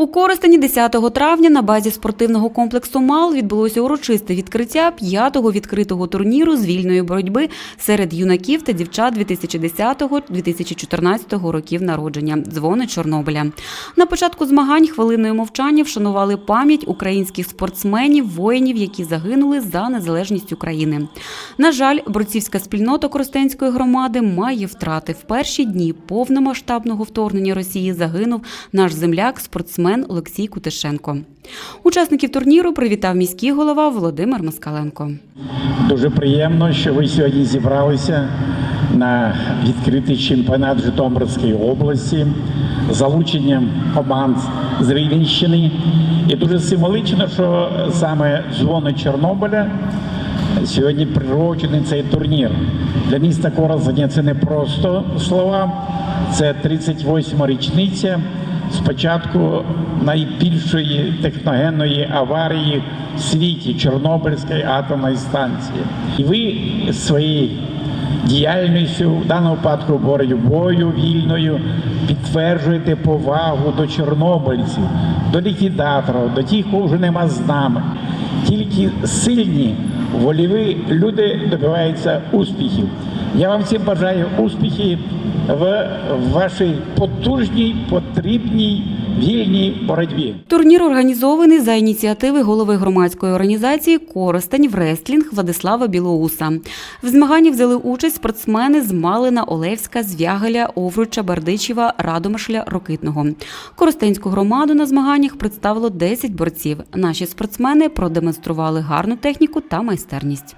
У Коростені 10 травня на базі спортивного комплексу МАЛ відбулося урочисте відкриття п'ятого відкритого турніру з вільної боротьби серед юнаків та дівчат 2010-2014 років народження. Дзвони Чорнобиля. На початку змагань хвилиною мовчання вшанували пам'ять українських спортсменів, воїнів, які загинули за незалежність України. На жаль, борцівська спільнота Коростенської громади має втрати. В перші дні повномасштабного вторгнення Росії загинув наш земляк, спортсмен Олексій Кутишенко. Учасників турніру привітав міський голова Володимир Москаленко. Дуже приємно, що ви сьогодні зібралися на відкритий чемпіонат Житомирської області залученням команд з Рівненщини. І дуже символічно, що саме дзвони Чорнобиля сьогодні природжений цей турнір. Для міста Коростеня це не просто слова, це 38 річниця спочатку найбільшої техногенної аварії в світі Чорнобильської атомної станції. І ви своєю діяльністю, в даному випадку боротьбою вільною, підтверджуєте повагу до чорнобильців, до ліквідаторів, до тих, кого вже нема з нами. Тільки сильні, воліві люди добиваються успіхів. Я вам всім бажаю успіхів в вашій потужній, потрібній вільній боротьбі. Турнір організований за ініціативи голови громадської організації Коростень в реслінг Владислава Білоуса. В змаганні взяли участь спортсмени з Малина, Олевська, Звягеля, Овруча, Бардичева, Радомишля, Рокитного. Коростенську громаду на змаганнях представило 10 борців. Наші спортсмени продемонстрували гарну техніку та майстерність.